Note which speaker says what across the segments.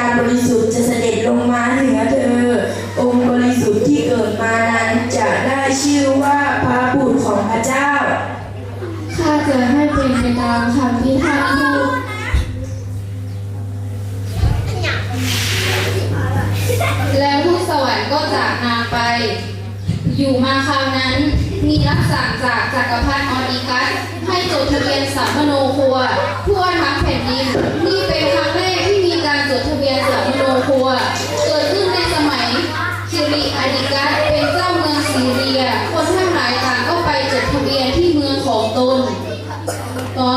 Speaker 1: าบริสุทธิ์จะเสด็จลงมาเหนือเธอ องค์บริสุทธิ์ที่เกิดมานั้นจะได้ชื่อว่าพระบุตรของพระเจ้า
Speaker 2: ข้าจะให้เป็นไปตามคำที่ท่านพูดแล้วทูตสวรรค์ก็จากนางไป อยู่มาคราวนั้น มีรับสั่งจากจักรพรรดิออริกัสให้จดทะเบียนสัมโนครัวทั่วทั้งแผ่นดิน นี่เป็นครั้งแรกที่ จากมโนครัว เกิดขึ้นในสมัยคิริอาดิกัสเป็นเจ้าเมืองซีเรีย คนทั้งหลายต่างก็ไปจดทะเบียนที่เมืองของตนต่อ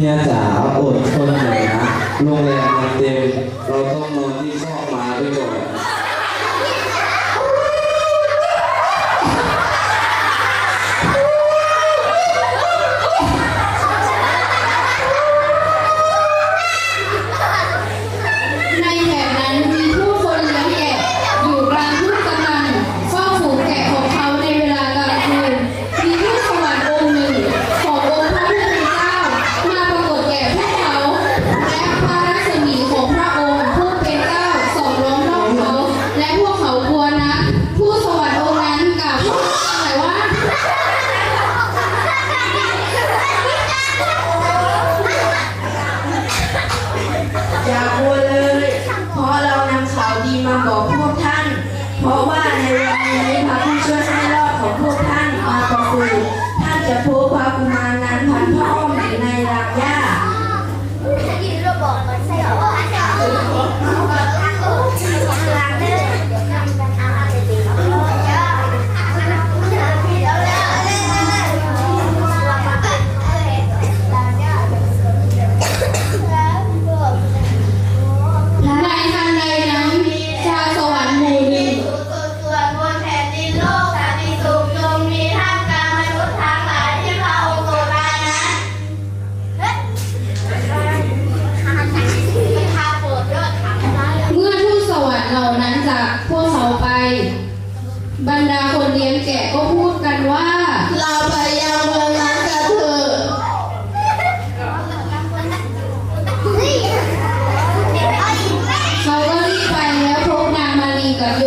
Speaker 2: เนี่ยจ๋าอดทนห
Speaker 3: น่อยนะโรงแรมมันเต็มเราต้องนอน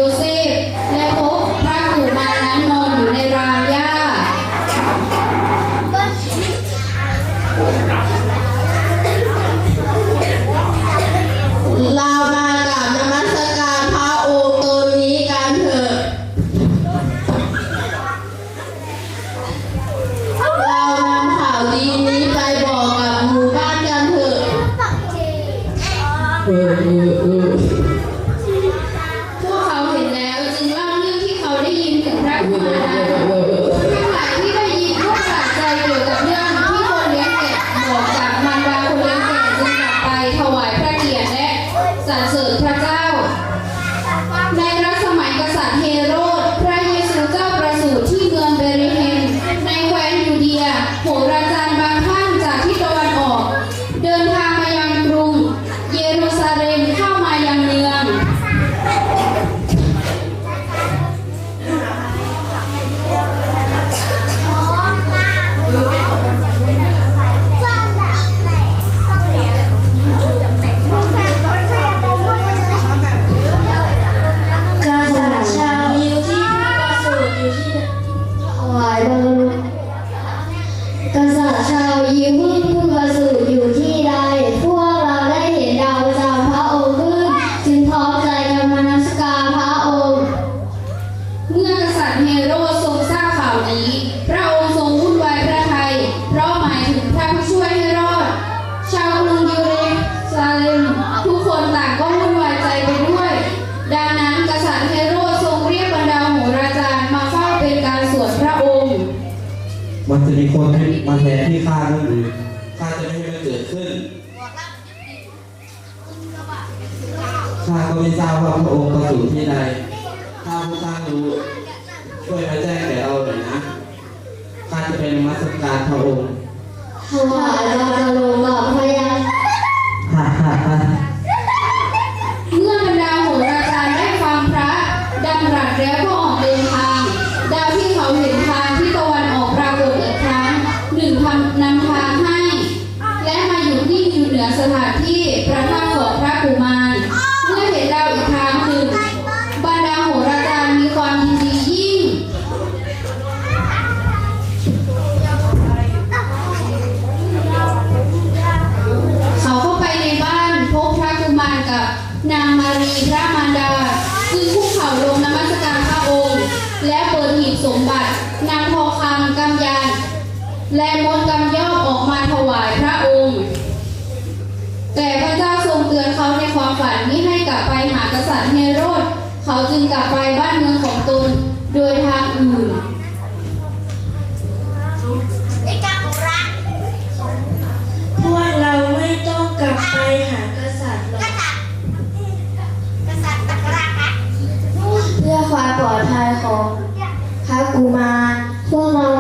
Speaker 3: Entonces, คนที่มา
Speaker 2: แทนที่ข้าก็คือข้าจะไม่ให้มันเกิดขึ้น
Speaker 1: ข้าก็ไม่ทราบว่าพระองค์ประสูติที่ใด
Speaker 2: ถ้าพว
Speaker 4: กข้ารู้ช่วย
Speaker 2: มาแจ้งแก่เราหน่อยนะ ข้าจะเป็นมัสการพระองค์ข้ายบรรลุกับพระยา และมดกำยอมออกมา
Speaker 5: ถวายพระองค์ แต่พระเจ้าทรง
Speaker 2: เตือนเขาในความฝันนี้ให้กลับไปหากษัตริย์เฮโรดเขาจึงกลับไปบ้า
Speaker 3: นเมืองของตนโดยทางอื่นพ
Speaker 5: วก
Speaker 2: เราไม่ต้องกลับไปหากษัตริย์หรอกเพื่อความปลอดภัยของพระกุมาร
Speaker 1: พวกเรา